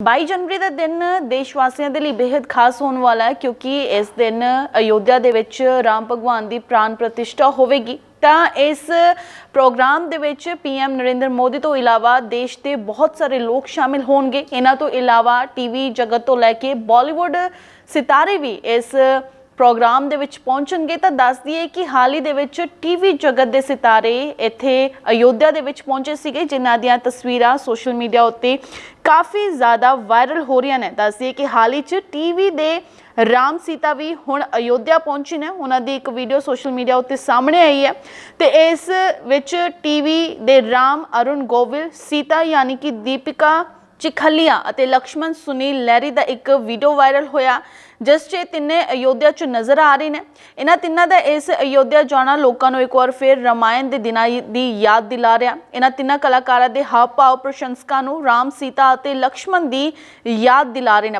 22 ਜਨਵਰੀ ਦਾ ਦਿਨ ਦੇਸ਼ ਵਾਸੀਆਂ ਦੇ ਲਈ ਬੇहद ਖਾਸ ਹੋਣ ਵਾਲਾ ਹੈ, ਕਿਉਂਕਿ ਇਸ ਦਿਨ ਅਯੋਧਿਆ ਦੇ ਵਿੱਚ ਰਾਮ ਭਗਵਾਨ ਦੀ ਪ੍ਰਾਨ ਪ੍ਰਤਿਸ਼ਠਾ ਹੋਵੇਗੀ। ਤਾਂ ਇਸ ਪ੍ਰੋਗਰਾਮ ਦੇ ਵਿੱਚ ਪੀਐਮ ਨਰਿੰਦਰ ਮੋਦੀ ਤੋਂ ਇਲਾਵਾ ਦੇਸ਼ ਦੇ ਬਹੁਤ ਸਾਰੇ ਲੋਕ ਸ਼ਾਮਿਲ ਹੋਣਗੇ। ਇਹਨਾਂ ਤੋਂ ਇਲਾਵਾ ਟੀਵੀ ਜਗਤ ਤੋਂ ਲੈ ਕੇ ਬਾਲੀਵੁੱਡ ਸਿਤਾਰੇ ਵੀ ਇਸ ਪ੍ਰੋਗਰਾਮ ਦੇ ਵਿੱਚ ਪਹੁੰਚਣਗੇ ਤਾਂ ਦੱਸ ਦਈਏ ਕਿ ਹਾਲ ਹੀ ਦੇ ਵਿੱਚ ਟੀਵੀ ਜਗਤ ਦੇ ਸਿਤਾਰੇ ਇੱਥੇ ਅਯੋਧਿਆ ਦੇ ਵਿੱਚ ਪਹੁੰਚੇ ਸੀਗੇ, ਜਿਨ੍ਹਾਂ ਦੀਆਂ ਤਸਵੀਰਾਂ ਸੋਸ਼ਲ ਮੀਡੀਆ ਉੱਤੇ ਕਾਫੀ ਜ਼ਿਆਦਾ ਵਾਇਰਲ ਹੋ ਰਹੀਆਂ ਨੇ। ਦੱਸ ਦਈਏ ਕਿ ਹਾਲ ਹੀ 'ਚ ਟੀਵੀ ਦੇ ਰਾਮ ਸੀਤਾ ਵੀ ਹੁਣ ਅਯੋਧਿਆ ਪਹੁੰਚੇ ਨੇ। ਉਹਨਾਂ ਦੀ ਇੱਕ ਵੀਡੀਓ ਸੋਸ਼ਲ ਮੀਡੀਆ ਉੱਤੇ ਸਾਹਮਣੇ ਆਈ ਹੈ ਤੇ ਇਸ ਵਿੱਚ ਟੀਵੀ ਦੇ ਰਾਮ ਅਰੁਣ ਗੋਵਿਲ, ਸੀਤਾ ਯਾਨੀ ਕਿ ਦੀਪਿਕਾ ਚਿਖਲੀਆ ਅਤੇ ਲਕਸ਼ਮਣ ਸੁਨੀਲ ਲਹਿਰੀ ਦਾ ਇੱਕ ਵੀਡੀਓ ਵਾਇਰਲ ਹੋਇਆ, ਜਿਸ 'ਚ ਇਹ ਤਿੰਨੇ ਅਯੋਧਿਆ 'ਚ ਨਜ਼ਰ ਆ ਰਹੇ ਨੇ। ਇਹਨਾਂ ਤਿੰਨਾਂ ਦਾ ਇਸ ਅਯੋਧਿਆ ਜਾਣਾ ਲੋਕਾਂ ਨੂੰ ਇੱਕ ਵਾਰ ਫਿਰ ਰਮਾਇਣ ਦੇ ਦਿਨਾਂ ਦੀ ਯਾਦ ਦਿਲਾ ਰਿਹਾ। ਇਹਨਾਂ ਤਿੰਨਾਂ ਕਲਾਕਾਰਾਂ ਦੇ ਹਾਵ ਭਾਵ ਪ੍ਰਸ਼ੰਸਕਾਂ ਨੂੰ ਰਾਮ ਸੀਤਾ ਅਤੇ ਲਕਸ਼ਮਣ ਦੀ ਯਾਦ ਦਿਲਾ ਰਹੇ ਨੇ।